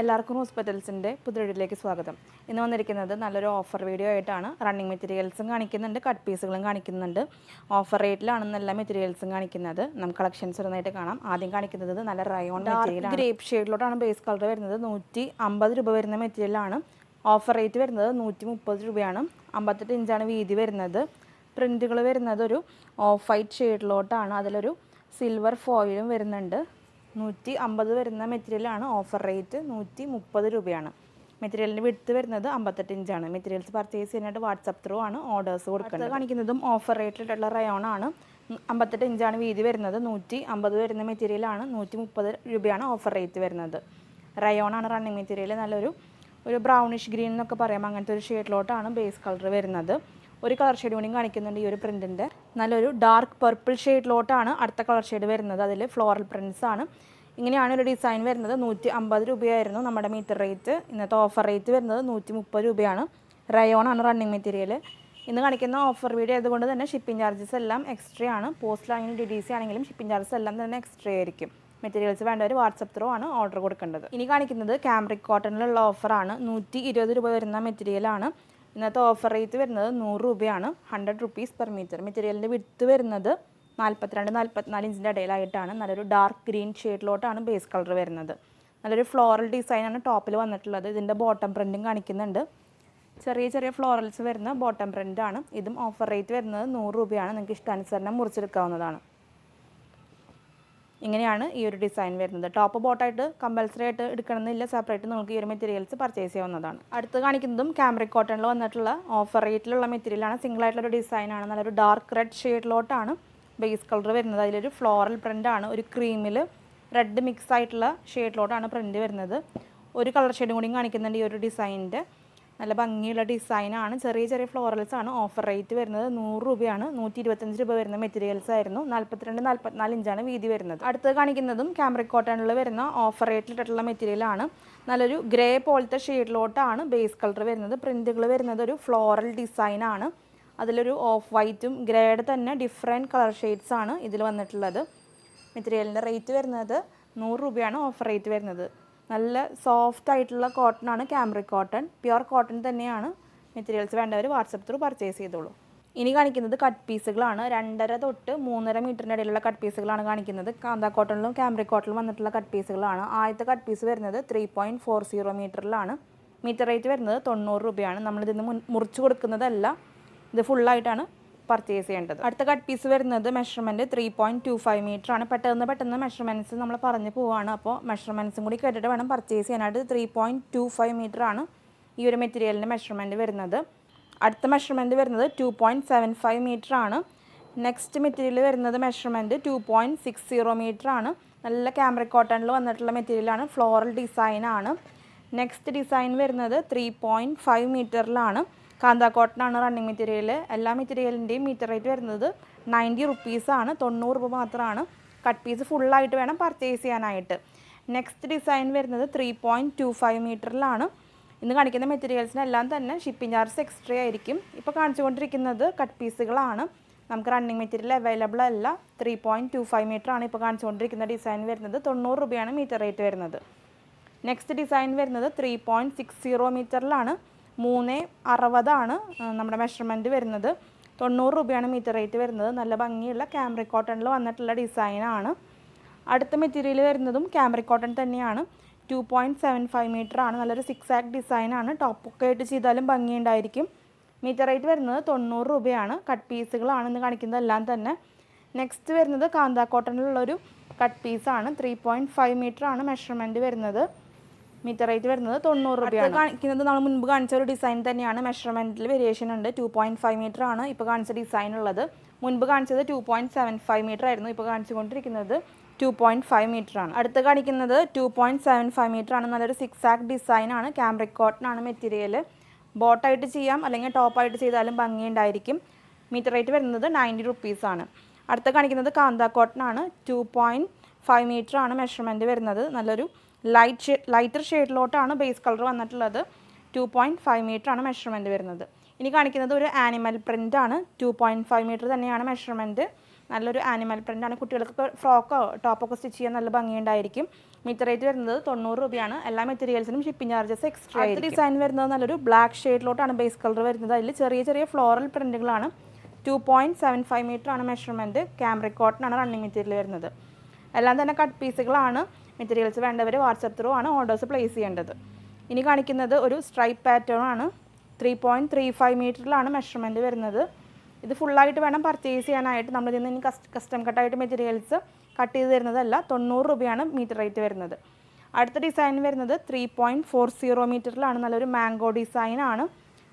എല്ലാവർക്കും ഹോസ്പിറ്റൽസിന്റെ പുതിയൊഴിലേക്ക് സ്വാഗതം. ഇന്ന് വന്നിരിക്കുന്നത് നല്ലൊരു ഓഫർ വീഡിയോ ആയിട്ടാണ്. റണ്ണിങ് മെറ്റീരിയൽസും കാണിക്കുന്നുണ്ട് കട്ട് പീസുകളും കാണിക്കുന്നുണ്ട്. ഓഫർ റേറ്റിലാണ് എല്ലാ മെറ്റീരിയൽസും കാണിക്കുന്നത്. നമുക്ക് കളക്ഷൻസ് ഒന്നായിട്ട് കാണാം. ആദ്യം കാണിക്കുന്നത് നല്ല റയോൺ മെറ്റീരിയൽ ഗ്രേപ്പ് ഷെയ്ഡിലോട്ടാണ് ബേസ് കളർ വരുന്നത്. നൂറ്റി അമ്പത് രൂപ വരുന്ന മെറ്റീരിയലാണ് ഓഫർ റേറ്റ് വരുന്നത് നൂറ്റി മുപ്പത് രൂപയാണ്. അമ്പത്തെട്ട് ഇഞ്ചാണ് വീതി വരുന്നത്. പ്രിന്റുകൾ വരുന്നത് ഒരു ഓഫ് വൈറ്റ് ഷെയ്ഡിലോട്ടാണ് അതിലൊരു സിൽവർ ഫോയിലും വരുന്നുണ്ട്. നൂറ്റി അമ്പത് വരുന്ന മെറ്റീരിയലാണ് ഓഫർ റേറ്റ് നൂറ്റി മുപ്പത് രൂപയാണ്. മെറ്റീരിയലിന്റെ വിടുത്ത് വരുന്നത് അമ്പത്തെട്ട് ഇഞ്ചാണ് മെറ്റീരിയൽസ് പർച്ചേസ് ചെയ്യാനായിട്ട് വാട്സപ്പ് ത്രൂ ആണ് ഓർഡേഴ്സ് കൊടുക്കുന്നത് കാണിക്കുന്നതും ഓഫർ റേറ്റിലുള്ള റയോണാണ് അമ്പത്തെട്ട് ഇഞ്ചാണ് വീതി വരുന്നത്. നൂറ്റി അമ്പത് വരുന്ന മെറ്റീരിയലാണ് നൂറ്റി മുപ്പത് രൂപയാണ് ഓഫർ റേറ്റ് വരുന്നത്. റയോൺ ആണ് റണ്ണിങ് മെറ്റീരിയൽ നല്ലൊരു ഒരു ബ്രൗണിഷ് ഗ്രീൻ എന്നൊക്കെ പറയാം. അങ്ങനത്തെ ഒരു ഷെയ്ഡിലോട്ടാണ് ബേസ് കളർ വരുന്നത്. ഒരു കളർ ഷെയ്ഡ് കൂടി കാണിക്കുന്നുണ്ട് ഈ ഒരു പ്രിന്റിന്റെ നല്ലൊരു ഡാർക്ക് പർപ്പിൾ ഷെയ്ഡിലോട്ടാണ് അടുത്ത കളർ ഷെയ്ഡ് വരുന്നത്. അതിൽ ഫ്ലോറൽ പ്രിൻസ് ആണ്. ഇങ്ങനെയാണ് ഒരു ഡിസൈൻ വരുന്നത്. നൂറ്റി അമ്പത് രൂപയായിരുന്നു നമ്മുടെ മീറ്റർ റേറ്റ് ഇന്നത്തെ ഓഫർ റേറ്റ് വരുന്നത് നൂറ്റി മുപ്പത് രൂപയാണ്. റയോൺ ആണ് റണ്ണിങ് മെറ്റീരിയൽ ഇന്ന് കാണിക്കുന്ന ഓഫർ വീഡിയോ ആയതുകൊണ്ട് തന്നെ ഷിപ്പിംഗ് ചാർജസ് എല്ലാം എക്സ്ട്രാ ആണ്. പോസ്റ്റിലാണെങ്കിലും ഡി ഡി സി ആണെങ്കിലും ഷിപ്പിംഗ് ചാർജസ് എല്ലാം തന്നെ എക്സ്ട്രാ ആയിരിക്കും. മെറ്റീരിയൽസ് വേണ്ടവർ വാട്സപ്പ് ത്രോ ആണ് ഓർഡർ കൊടുക്കേണ്ടത്. ഇനി കാണിക്കുന്നത് ക്യാമ്രിക് കോട്ടണിലുള്ള ഓഫറാണ് നൂറ്റി ഇരുപത് രൂപ വരുന്ന മെറ്റീരിയലാണ് ഇന്നത്തെ ഓഫർ റേറ്റ് വരുന്നത് നൂറ് രൂപയാണ്. ഹൺഡ്രഡ് റുപ്പീസ് പെർ മീറ്റർ മെറ്റീരിയലിന്റെ വിടുത്ത് വരുന്നത് നാൽപ്പത്തിരണ്ട് നാൽപ്പത്തിനാല് ഇഞ്ചിന്റെ ഇടയിലായിട്ടാണ്. നല്ലൊരു ഡാർക്ക് ഗ്രീൻ ഷെയ്ഡിലോട്ടാണ് ബേസ് കളർ വരുന്നത്. നല്ലൊരു ഫ്ലോറൽ ഡിസൈനാണ് ടോപ്പിൽ വന്നിട്ടുള്ളത്. ഇതിന്റെ ബോട്ടം പ്രിന്റും കാണിക്കുന്നുണ്ട്. ചെറിയ ചെറിയ ഫ്ലോറൽസ് വരുന്ന ബോട്ടം പ്രിന്റാണ് ഇതും ഓഫർ റേറ്റ് വരുന്നത് നൂറ് രൂപയാണ്. നിങ്ങൾക്ക് ഇഷ്ടാനുസരണം മുറിച്ചെടുക്കാവുന്നതാണ്. ഇങ്ങനെയാണ് ഈ ഒരു ഡിസൈൻ വരുന്നത്. ടോപ്പ് ബോട്ടായിട്ട് കമ്പൽസറി ആയിട്ട് എടുക്കണമെന്നില്ല സെപ്പറേറ്റ് നമുക്ക് ഈ ഒരു മെറ്റീരിയൽസ് പർച്ചേസ് ചെയ്യാവുന്നതാണ്. അടുത്ത് കാണിക്കുന്നതും ക്യാമറിക് കോട്ടണിൽ വന്നിട്ടുള്ള ഓഫർ റേറ്റിലുള്ള മെറ്റീരിയലാണ് സിംഗിൾ ആയിട്ടുള്ള ഒരു ഡിസൈനാണ് നല്ലൊരു ഡാർക്ക് റെഡ് ഷെയ്ഡിലോട്ടാണ് ബേസ് കളർ വരുന്നത്. അതിലൊരു ഫ്ലോറൽ പ്രിന്റാണ് ഒരു ക്രീമിൽ റെഡ് മിക്സ് ആയിട്ടുള്ള ഷെയ്ഡിലോട്ടാണ് പ്രിന്റ് വരുന്നത്. ഒരു കളർ ഷെയ്ഡും കൂടി കാണിക്കുന്നുണ്ട് ഈ ഒരു ഡിസൈനിന്റെ നല്ല ഭംഗിയുള്ള ഡിസൈനാണ്. ചെറിയ ചെറിയ ഫ്ലോറൽസ് ആണ്. ഓഫർ റേറ്റ് വരുന്നത് നൂറ് രൂപയാണ്. നൂറ്റി ഇരുപത്തഞ്ച് രൂപ വരുന്ന മെറ്റീരിയൽസ് ആയിരുന്നു. നാൽപ്പത്തിരണ്ട് നാൽപ്പത്തിനാല് ഇഞ്ചാണ് വീതി വരുന്നത്. അടുത്ത് കാണിക്കുന്നതും ക്യാമറ കോട്ടണിൽ വരുന്ന ഓഫർ റേറ്റിലിട്ടുള്ള മെറ്റീരിയലാണ് നല്ലൊരു ഗ്രേ പോലത്തെ ഷെയ്ഡിലോട്ടാണ് ബേസ് കളർ വരുന്നത്. പ്രിന്റുകൾ വരുന്നത് ഒരു ഫ്ലോറൽ ഡിസൈനാണ് അതിലൊരു ഓഫ് വൈറ്റും ഗ്രേയുടെ തന്നെ ഡിഫറെന്റ് കളർ ഷെയ്ഡ്സ് ആണ് ഇതിൽ വന്നിട്ടുള്ളത്. മെറ്റീരിയലിന്റെ റേറ്റ് വരുന്നത് നൂറ് രൂപയാണ് ഓഫർ റേറ്റ് വരുന്നത്. നല്ല സോഫ്റ്റ് ആയിട്ടുള്ള കോട്ടൺ ആണ് ക്യാമറി കോട്ടൺ പ്യുർ കോട്ടൺ തന്നെയാണ് മെറ്റീരിയൽസ് വേണ്ടവർ വാട്സപ്പ് ത്രൂ പർച്ചേസ് ചെയ്തോളൂ. ഇനി കാണിക്കുന്നത് കട്ട് പീസുകളാണ് രണ്ടര തൊട്ട് മൂന്നര മീറ്ററിന്റെ ഇടയിലുള്ള കട്ട് പീസുകളാണ് കാണിക്കുന്നത്. കാന്ത കോട്ടണിലും ക്യാമറി കോട്ടണിലും വന്നിട്ടുള്ള കട്ട് പീസുകളാണ് ആദ്യത്തെ കട്ട് പീസ് വരുന്നത് ത്രീ പോയിന്റ് ഫോർ സീറോ മീറ്ററിലാണ്. മീറ്റർ റേറ്റ് വരുന്നത് തൊണ്ണൂറ് രൂപയാണ്. നമ്മളിതിന് മുറിച്ച് കൊടുക്കുന്നതല്ല. ഇത് ഫുള്ളായിട്ടാണ് പർച്ചേസ് ചെയ്യേണ്ടത്. അടുത്ത കട്ട് പീസ് വരുന്നത് measurement three point two five metre ആണ്. പെട്ടെന്ന് പെട്ടെന്ന് മെഷർമെന്റ്സ് നമ്മൾ പറഞ്ഞു പോവാണ്. അപ്പോൾ മെഷർമെന്റ്സും കൂടി കേട്ടിട്ട് വേണം പർച്ചേസ് ചെയ്യാനായിട്ട്. Three point two five metre ആണ് ഈ ഒരു മെറ്റീരിയലിന്റെ മെഷർമെന്റ് വരുന്നത്. അടുത്ത മെഷർമെന്റ് വരുന്നത് two point seven five metre ആണ്. നെക്സ്റ്റ് മെറ്റീരിയൽ വരുന്നത് measurement two point six zero metre ആണ്. നല്ല ക്യാമറ കോട്ടണിൽ വന്നിട്ടുള്ള മെറ്റീരിയലാണ് ഫ്ലോറൽ ഡിസൈൻ ആണ്. നെക്സ്റ്റ് ഡിസൈൻ വരുന്നത് ത്രീ പോയിന്റ് ഫൈവ് മീറ്ററിലാണ് കാന്ത കോട്ടനാണ് റണ്ണിങ് മെറ്റീരിയൽ എല്ലാ മെറ്റീരിയലിന്റെയും മീറ്റർ റേറ്റ് വരുന്നത് നയന്റി റുപ്പീസാണ് തൊണ്ണൂറ് രൂപ മാത്രമാണ്. കട്ട് പീസ് ഫുള്ളായിട്ട് വേണം പർച്ചേസ് ചെയ്യാനായിട്ട്. നെക്സ്റ്റ് ഡിസൈൻ വരുന്നത് ത്രീ പോയിന്റ് ടു ഫൈവ് മീറ്ററിലാണ് ഇന്ന് കാണിക്കുന്ന മെറ്റീരിയൽസിനെല്ലാം തന്നെ ഷിപ്പിംഗ് ചാർജ് എക്സ്ട്രാ ആയിരിക്കും. ഇപ്പോൾ കാണിച്ചുകൊണ്ടിരിക്കുന്നത് കട്ട് പീസുകളാണ് നമുക്ക് റണ്ണിങ് മെറ്റീരിയൽ അവൈലബിൾ അല്ല. Three point two five metre ആണ് ഇപ്പോൾ കാണിച്ചുകൊണ്ടിരിക്കുന്ന ഡിസൈൻ വരുന്നത്. തൊണ്ണൂറ് രൂപയാണ് മീറ്റർ റേറ്റ് വരുന്നത്. നെക്സ്റ്റ് ഡിസൈൻ വരുന്നത് ത്രീ പോയിന്റ് സിക്സ് സീറോ മീറ്ററിലാണ് മൂന്ന് അറുപതാണ് നമ്മുടെ മെഷർമെന്റ് വരുന്നത്. തൊണ്ണൂറ് രൂപയാണ് മീറ്റർ റേറ്റ് വരുന്നത്. നല്ല ഭംഗിയുള്ള ക്യാമറി കോട്ടണിൽ വന്നിട്ടുള്ള ഡിസൈനാണ് അടുത്ത മെറ്റീരിയൽ വരുന്നതും ക്യാമറി കോട്ടൺ തന്നെയാണ്. Two point seven five metre ആണ്. നല്ലൊരു സിക്സ് ആക്ക് ഡിസൈനാണ് ടോപ്പൊക്കെ ആയിട്ട് ചെയ്താലും ഭംഗിയുണ്ടായിരിക്കും. മീറ്റർ റേറ്റ് വരുന്നത് തൊണ്ണൂറ് രൂപയാണ്. കട്ട് പീസുകളാണ് ഇന്ന് കാണിക്കുന്നത്. എല്ലാം തന്നെ. നെക്സ്റ്റ് വരുന്നത് കാന്താ കോട്ടണിലുള്ളൊരു കട്ട് പീസാണ് ത്രീ പോയിന്റ് ഫൈവ് മീറ്റർ ആണ് മെഷർമെന്റ് വരുന്നത്. മീറ്റർ റേറ്റ് വരുന്നത് തൊണ്ണൂറ് രൂപയാണ്. കാണിക്കുന്നത് നമ്മൾ മുൻപ് കാണിച്ച ഒരു ഡിസൈൻ തന്നെയാണ്. മെഷർമെന്റിൽ വേരിയേഷൻ ഉണ്ട്. ടു പോയിന്റ് ഫൈവ് മീറ്റർ ആണ് ഇപ്പോൾ കാണിച്ച ഡിസൈൻ ഉള്ളത്. മുൻപ് കാണിച്ചത് two point seven five metre ആയിരുന്നു. ഇപ്പോൾ കാണിച്ചുകൊണ്ടിരിക്കുന്നത് ടു പോയിന്റ് ഫൈവ് മീറ്റർ ആണ്. അടുത്ത് കാണിക്കുന്നത് two point seven five metre ആണ്. നല്ലൊരു സിക്സ് ആക്ക് ഡിസൈൻ ആണ്. ക്യാമറിക് കോട്ടൺ ആണ് മെറ്റീരിയൽ ബോട്ടായിട്ട് ചെയ്യാം. അല്ലെങ്കിൽ ടോപ്പായിട്ട് ചെയ്താലും ഭംഗിയുണ്ടായിരിക്കും മീറ്റർ റേറ്റ് വരുന്നത് നയന്റി റുപ്പീസാണ് അടുത്ത് കാണിക്കുന്നത് കാന്ത കോട്ടൺ ആണ്. ടു പോയിന്റ് ഫൈവ് മീറ്റർ ആണ് മെഷർമെന്റ് വരുന്നത്. നല്ലൊരു ലൈറ്റ് ഷേ ലൈറ്റർ ഷെയ്ഡിലോട്ടാണ് ബേസ് കളർ വന്നിട്ടുള്ളത്. ടു പോയിന്റ് ഫൈവ് മീറ്റർ ആണ് മെഷർമെന്റ് വരുന്നത്. ഇനി കാണിക്കുന്നത് ഒരു ആനിമൽ പ്രിന്റ് ആണ്. ടു പോയിന്റ് ഫൈവ് മീറ്റർ തന്നെയാണ് മെഷർമെന്റ് നല്ലൊരു ആനിമൽ പ്രിന്റ് ആണ്. കുട്ടികൾക്ക് ഫ്രോക്കോ ടോപ്പൊക്കെ സ്റ്റിച്ച് ചെയ്യാൻ നല്ല ഭംഗിയുണ്ടായിരിക്കും മീറ്റർ റേറ്റ് വരുന്നത് തൊണ്ണൂറ് രൂപയാണ്. എല്ലാ മെറ്റീരിയൽസിനും ഷിപ്പിംഗ് ചാർജസ് എക്സ്ട്രാ ആയിട്ട് ഡിസൈൻ വരുന്നത് നല്ലൊരു ബ്ലാക്ക് ഷെയ്ഡിലോട്ടാണ് ബേസ് കളർ വരുന്നത്. അതിൽ ചെറിയ ചെറിയ floral പ്രിന്റുകളാണ് two point seven five metre ആണ് മെഷർമെന്റ് ക്യാമറ കോട്ടൺ ആണ് റണ്ണിങ് മെറ്റീരിയൽ വരുന്നത്. എല്ലാം തന്നെ കട്ട് പീസുകളാണ് മെറ്റീരിയൽസ് വേണ്ടവർ വാട്സപ്പ് ത്രൂ ആണ് ഓർഡേഴ്സ് പ്ലേസ് ചെയ്യേണ്ടത്. ഇനി കാണിക്കുന്നത് ഒരു സ്ട്രൈപ്പ് പാറ്റേൺ ആണ്. ത്രീ പോയിന്റ് ത്രീ ഫൈവ് മീറ്ററിലാണ് മെഷർമെന്റ് വരുന്നത്. ഇത് ഫുള്ളായിട്ട് വേണം പർച്ചേസ് ചെയ്യാനായിട്ട്. നമ്മൾ ഇതിൽ നിന്ന് കസ്റ്റം കട്ടായിട്ട് മെറ്റീരിയൽസ് കട്ട് ചെയ്ത് തരുന്നതല്ല തൊണ്ണൂറ് രൂപയാണ് മീറ്റർ റേറ്റ് വരുന്നത്. അടുത്ത ഡിസൈൻ വരുന്നത് ത്രീ പോയിന്റ് ഫോർ സീറോ മീറ്ററിലാണ് നല്ലൊരു മാംഗോ ഡിസൈനാണ്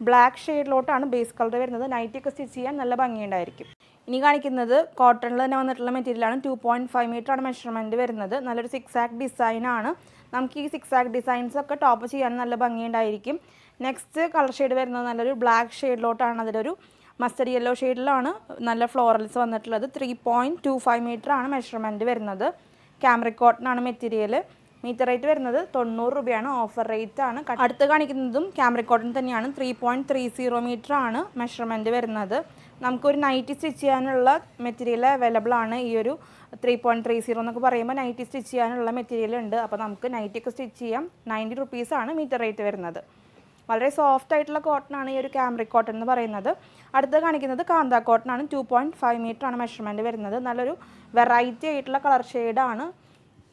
ബ്ലാക്ക് ഷെയ്ഡിലോട്ടാണ് ബേസ് കളർ വരുന്നത്. നൈറ്റൊക്കെ സ്റ്റിച്ച് ചെയ്യാൻ നല്ല ഭംഗിയുണ്ടായിരിക്കും. ഇനി കാണിക്കുന്നത് കോട്ടണിൽ തന്നെ വന്നിട്ടുള്ള മെറ്റീരിയലാണ് ടു പോയിന്റ് ഫൈവ് മീറ്റർ ആണ് മെഷർമെന്റ് വരുന്നത്. നല്ലൊരു സിക്സ് ആക്ക് ആണ്. നമുക്ക് ഈ സിക്സ് ആക്ക് ഡിസൈൻസ് ഒക്കെ ടോപ്പ് ചെയ്യാൻ നല്ല ഭംഗിയുണ്ടായിരിക്കും. നെക്സ്റ്റ് കളർ ഷെയ്ഡ് വരുന്നത് നല്ലൊരു ബ്ലാക്ക് ഷെയ്ഡിലോട്ടാണ് അതിലൊരു മസ്റ്റർഡ് യെല്ലോ ഷെയ്ഡിലാണ് നല്ല ഫ്ലോറൽസ് വന്നിട്ടുള്ളത്. Three point two five metre ആണ് മെഷർമെന്റ് വരുന്നത്. ക്യാമറ കോട്ടൺ ആണ് മെറ്റീരിയൽ മീറ്റർ റേറ്റ് വരുന്നത് തൊണ്ണൂറ് രൂപയാണ്. ഓഫർ റേറ്റ് ആണ്. അടുത്ത് കാണിക്കുന്നതും ക്യാമറ കോട്ടൺ തന്നെയാണ്. Three point three zero metre ആണ് മെഷർമെന്റ് വരുന്നത്. നമുക്കൊരു നൈറ്റി സ്റ്റിച്ച് ചെയ്യാനുള്ള മെറ്റീരിയൽ അവൈലബിൾ ആണ്. ഈ ഒരു ത്രീ പോയിന്റ് ത്രീ സീറോ എന്നൊക്കെ പറയുമ്പോൾ നൈറ്റി സ്റ്റിച്ച് ചെയ്യാനുള്ള മെറ്റീരിയൽ ഉണ്ട്. അപ്പോൾ നമുക്ക് നൈറ്റിയൊക്കെ സ്റ്റിച്ച് ചെയ്യാം. നയന്റി റുപ്പീസാണ് മീറ്റർ റേറ്റ് വരുന്നത്. വളരെ സോഫ്റ്റ് ആയിട്ടുള്ള കോട്ടൺ ആണ് ഈ ഒരു ക്യാമറിക് കോട്ടൺ എന്ന് പറയുന്നത്. അടുത്ത് കാണിക്കുന്നത് കാന്ത കോട്ടൺ ആണ്. ടു പോയിന്റ് ഫൈവ് മീറ്റർ ആണ് മെഷർമെന്റ് വരുന്നത്. നല്ലൊരു വെറൈറ്റി ആയിട്ടുള്ള കളർ ഷെയ്ഡാണ്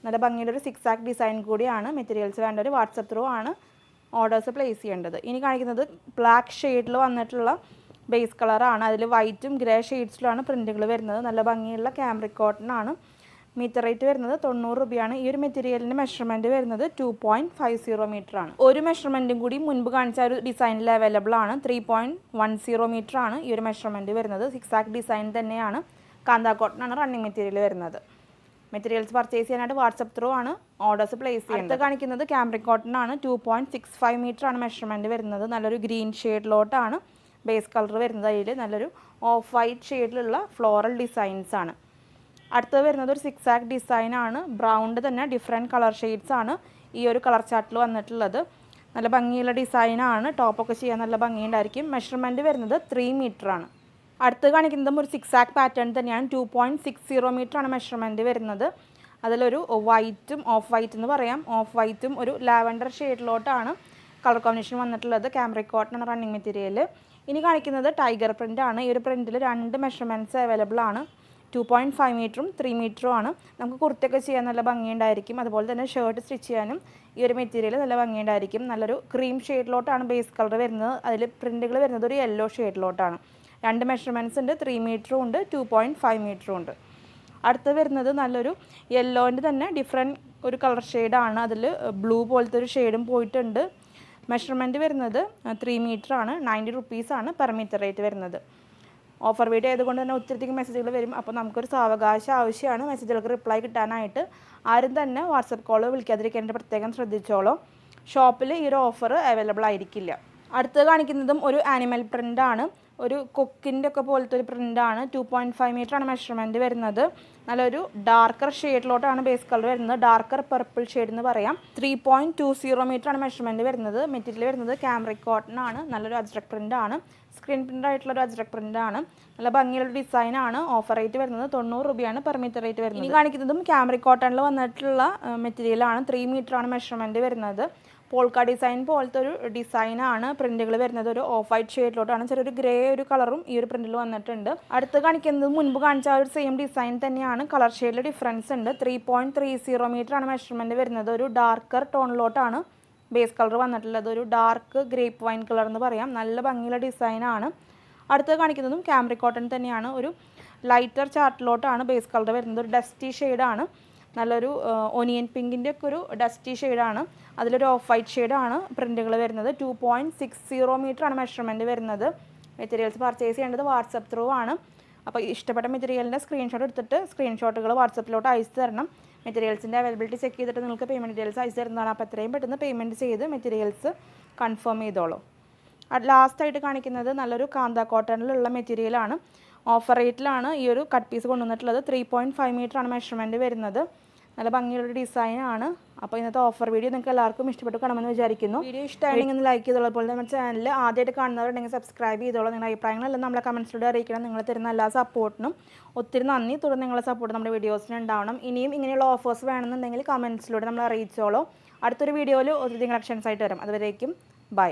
നല്ല ഭംഗിയുടെ ഒരു സിക്സ് ആക്ക് ഡിസൈൻ കൂടിയാണ് മെറ്റീരിയൽസ് വേണ്ട ഒരു വാട്സപ്പ് ത്രൂ ആണ് ഓർഡേഴ്സ് പ്ലേസ് ചെയ്യേണ്ടത്. ഇനി കാണിക്കുന്നത് ബ്ലാക്ക് ഷെയ്ഡിൽ വന്നിട്ടുള്ള ബേസ് കളറാണ് അതിൽ വൈറ്റും ഗ്രേ ഷെയ്ഡ്സിലുമാണ് പ്രിന്റുകൾ വരുന്നത്. നല്ല ഭംഗിയുള്ള ക്യാമറിക് കോട്ടൺ ആണ്. മീറ്റർ റേറ്റ് വരുന്നത് തൊണ്ണൂറ് രൂപയാണ്. ഈ ഒരു മെറ്റീരിയലിന്റെ മെഷർമെന്റ് വരുന്നത് two point five zero metre ആണ്. ഒരു മെഷർമെന്റും കൂടി മുൻപ് കാണിച്ച ഒരു ഡിസൈനിൽ അവൈലബിൾ ആണ്. Three point one zero metre ആണ് ഈ ഒരു മെഷർമെന്റ് വരുന്നത്. സിക്സ് ആക്ക് ഡിസൈൻ തന്നെയാണ്. കാന്താ കോട്ടൺ ആണ് റണ്ണിങ് മെറ്റീരിയൽ വരുന്നത്. മെറ്റീരിയൽസ് പർച്ചേസ് ചെയ്യാനായിട്ട് വാട്സപ്പ് ത്രൂ ആണ് ഓർഡേഴ്സ് പ്ലേസ് ചെയ്യുന്നത്. കാണിക്കുന്നത് ക്യാമറിക് കോട്ടൺ ആണ് two point six five metre ആണ് മെഷർമെന്റ് വരുന്നത്. നല്ലൊരു ഗ്രീൻ ഷെയ്ഡിലോട്ടാണ് ബേസ് കളർ വരുന്നത് അതിൽ നല്ലൊരു ഓഫ് വൈറ്റ് ഷെയ്ഡിലുള്ള ഫ്ലോറൽ ഡിസൈൻസ് ആണ്. അടുത്തത് വരുന്നത് ഒരു സിക്സ് ആക്ക് ഡിസൈൻ ആണ് ബ്രൗണ്ട് തന്നെ ഡിഫറെന്റ് കളർ ഷെയ്ഡ്സ് ആണ് ഈ ഒരു കളർ ചാർട്ടിൽ വന്നിട്ടുള്ളത്. നല്ല ഭംഗിയുള്ള ഡിസൈനാണ് ടോപ്പൊക്കെ ചെയ്യാൻ നല്ല ഭംഗിയുണ്ടായിരിക്കും. മെഷർമെന്റ് വരുന്നത് ത്രീ മീറ്റർ ആണ്. അടുത്ത് കാണിക്കുന്നതും ഒരു സിക്സ് ആക്ക് പാറ്റേൺ തന്നെയാണ്. Two point six zero metre ആണ് മെഷർമെന്റ് വരുന്നത്. അതിലൊരു വൈറ്റും ഓഫ് വൈറ്റ് എന്ന് പറയാം. ഓഫ് വൈറ്റും ഒരു ലാവൻഡർ ഷെയ്ഡിലോട്ടാണ് കളർ കോമ്പിനേഷൻ വന്നിട്ടുള്ളത്. ക്യാമറിക് കോട്ടൺ റണ്ണിങ് മെറ്റീരിയൽ ഇനി കാണിക്കുന്നത് ടൈഗർ പ്രിന്റ് ആണ്. ഈ ഒരു പ്രിന്റിൽ രണ്ട് മെഷർമെന്റ്സ് അവൈലബിൾ ആണ്. ടു പോയിന്റ് ഫൈവ് മീറ്ററും ത്രീ മീറ്ററും ആണ്. നമുക്ക് കുർത്തയൊക്കെ ചെയ്യാൻ നല്ല ഭംഗിയുണ്ടായിരിക്കും അതുപോലെ തന്നെ ഷർട്ട് സ്റ്റിച്ച് ചെയ്യാനും ഈ ഒരു മെറ്റീരിയൽ നല്ല ഭംഗിയുണ്ടായിരിക്കും നല്ലൊരു ക്രീം ഷെയ്ഡിലോട്ടാണ് ബേസ് കളർ വരുന്നത്. അതിൽ പ്രിന്റുകൾ വരുന്നത് ഒരു യെല്ലോ ഷെയ്ഡിലോട്ടാണ് രണ്ട് മെഷർമെന്റ്സ് ഉണ്ട് ത്രീ മീറ്ററും ഉണ്ട് ടു പോയിന്റ് ഫൈവ് മീറ്ററും ഉണ്ട്. അടുത്ത് വരുന്നത് നല്ലൊരു യെല്ലോന്റെ തന്നെ ഡിഫറെന്റ് ഒരു കളർ ഷെയ്ഡാണ് അതിൽ ബ്ലൂ പോലത്തെ ഒരു ഷെയ്ഡും പോയിട്ടുണ്ട്. മെഷർമെന്റ് വരുന്നത് ത്രീ മീറ്റർ ആണ് നയന്റി റുപ്പീസാണ് പെർ മീറ്റർ റേറ്റ് വരുന്നത്. ഓഫർ വീഡിയോ ആയതുകൊണ്ട് തന്നെ ഒത്തിരി മെസ്സേജുകൾ വരും. അപ്പോൾ നമുക്കൊരു സാവകാശം ആവശ്യമാണ് മെസ്സേജുകൾക്ക് റിപ്ലൈ കിട്ടാനായിട്ട്. ആരും തന്നെ വാട്സപ്പ് കോൾ വിളിക്കാതിരിക്കേണ്ട പ്രത്യേകം ശ്രദ്ധിച്ചോളൂ. ഷോപ്പിൽ ഈ ഒരു ഓഫർ അവൈലബിൾ ആയിരിക്കില്ല. അടുത്ത് കാണിക്കുന്നതും ഒരു ആനിമൽ പ്രിന്റാണ് ഒരു കൊക്കിന്റെ ഒക്കെ പോലത്തെ ഒരു പ്രിന്റാണ് ടു പോയിന്റ് ഫൈവ് മീറ്റർ ആണ് മെഷർമെന്റ് വരുന്നത്. നല്ലൊരു ഡാർക്കർ ഷെയ്ഡിലോട്ടാണ് ബേസ് കളർ വരുന്നത്. ഡാർക്കർ പർപ്പിൾ ഷെയ്ഡ് എന്ന് പറയാം. Three point two zero metre ആണ് മെഷർമെന്റ് വരുന്നത്. മെറ്റീരിയൽ വരുന്നത് ക്യാമറിക് കോട്ടൺ ആണ്. നല്ലൊരു അജ്രക് പ്രിന്റ് ആണ്. സ്ക്രീൻ പ്രിന്റ് ആയിട്ടുള്ള ഒരു അജ്രക് പ്രിന്റ് ആണ്. നല്ല ഭംഗിയുള്ള ഡിസൈനാണ് ഓഫർ റേറ്റ് വരുന്നത് തൊണ്ണൂറ് രൂപയാണ് പെർ മീറ്റർ റേറ്റ് വരുന്നത്. ഇനി കാണിക്കുന്നതും ക്യാമറിക് കോട്ടണിൽ വന്നിട്ടുള്ള മെറ്റീരിയലാണ് ത്രീ മീറ്റർ ആണ് മെഷർമെന്റ് വരുന്നത്. പോൾക്ക ഡിസൈൻ പോലത്തെ ഒരു ഡിസൈനാണ് പ്രിന്റുകൾ വരുന്നത്. ഒരു ഓഫ് വൈറ്റ് ഷെയ്ഡിലോട്ടാണ് ചെറിയൊരു ഗ്രേ ഒരു കളറും ഈ ഒരു പ്രിന്റിൽ വന്നിട്ടുണ്ട്. അടുത്ത് കാണിക്കുന്നത് മുൻപ് കാണിച്ച ഒരു സെയിം ഡിസൈൻ തന്നെയാണ്. കളർ ഷെയ്ഡിൽ ഡിഫറൻസ് ഉണ്ട്. Three point three zero metre ആണ് മെഷർമെന്റ് വരുന്നത്. ഒരു ഡാർക്കർ ടോണിലോട്ടാണ് ബേസ് കളർ വന്നിട്ടുള്ളത്. ഒരു ഡാർക്ക് ഗ്രേപ്പ് വൈൻ കളർ എന്ന് പറയാം. നല്ല ഭംഗിയുള്ള ഡിസൈനാണ് അടുത്ത് കാണിക്കുന്നതും ക്യാമറി കോട്ടൺ തന്നെയാണ്. ഒരു ലൈറ്റർ ചാർട്ടിലോട്ടാണ് ബേസ് കളർ വരുന്നത്. ഒരു ഡസ്റ്റി ഷെയ്ഡാണ് നല്ലൊരു ഒനിയൻ പിങ്കിന്റെ ഒക്കെ ഒരു ഡസ്റ്റി ഷെയ്ഡാണ് അതിലൊരു ഓഫ് വൈറ്റ് ഷെയ്ഡാണ് പ്രിന്റുകൾ വരുന്നത്. Two point six zero metre ആണ് മെഷർമെന്റ് വരുന്നത്. മെറ്റീരിയൽസ് പർച്ചേസ് ചെയ്യേണ്ടത് വാട്സപ്പ് ത്രൂ ആണ്. അപ്പോൾ ഇഷ്ടപ്പെട്ട മെറ്റീരിയലിന്റെ സ്ക്രീൻഷോട്ട് എടുത്തിട്ട് സ്ക്രീൻഷോട്ടുകൾ വാട്സപ്പിലോട്ട് അയച്ചു തരണം. മെറ്റീരിയൽസിന്റെ അവൈലബിലിറ്റി ചെക്ക് ചെയ്തിട്ട് നിങ്ങൾക്ക് പേയ്മെന്റ് ഡീറ്റെയിൽസ് അയച്ചു തരുന്നതാണ്. അപ്പോൾ എത്രയും പെട്ടെന്ന് പേയ്മെന്റ് ചെയ്ത് മെറ്റീരിയൽസ് കൺഫേം ചെയ്തോളൂ. ലാസ്റ്റായിട്ട് കാണിക്കുന്നത് നല്ലൊരു കാന്ത കോട്ടണിലുള്ള മെറ്റീരിയലാണ് ഓഫർ റേറ്റിലാണ് ഈ ഒരു കട്ട് പീസ് കൊണ്ടുവന്നിട്ടുള്ളത്. ത്രീ പോയിന്റ് ഫൈവ് മീറ്റർ ആണ് മെഷർമെന്റ് വരുന്നത്. നല്ല ഭംഗിയുള്ള ഡിസൈനാണ്. അപ്പോൾ ഇന്നത്തെ ഓഫർ വീഡിയോ നിങ്ങൾക്ക് എല്ലാവർക്കും ഇഷ്ടപ്പെട്ടു കാണുമെന്ന് വിചാരിക്കുന്നു. വീഡിയോ ഇഷ്ടമാണെങ്കിൽ ഒന്ന് ലൈക്ക് ചെയ്തോളൂ. പോലെ നമ്മുടെ ചാനൽ ആദ്യമായിട്ട് കാണുന്നവരുണ്ടെങ്കിൽ സബ്സ്ക്രൈബ് ചെയ്തോളൂ. നിങ്ങളുടെ അഭിപ്രായങ്ങളെല്ലാം നമ്മളെ കമൻസിലൂടെ അറിയിക്കണം. നിങ്ങൾ തരുന്ന എല്ലാ സപ്പോർട്ടിനും ഒത്തിരി നന്ദി. തുടർന്ന് നിങ്ങളുടെ സപ്പോർട്ട് നമ്മുടെ വീഡിയോസിന് ഉണ്ടാവണം. ഇനിയും ഇങ്ങനെയുള്ള ഓഫേഴ്സ് വേണമെന്നുണ്ടെങ്കിൽ കമൻസിലൂടെ നമ്മൾ അറിയിച്ചോളൂ. അടുത്തൊരു വീഡിയോയിൽ ഒത്തിരി കളക്ഷൻസ് ആയിട്ട് വരാം. അതുവരേക്കും ബൈ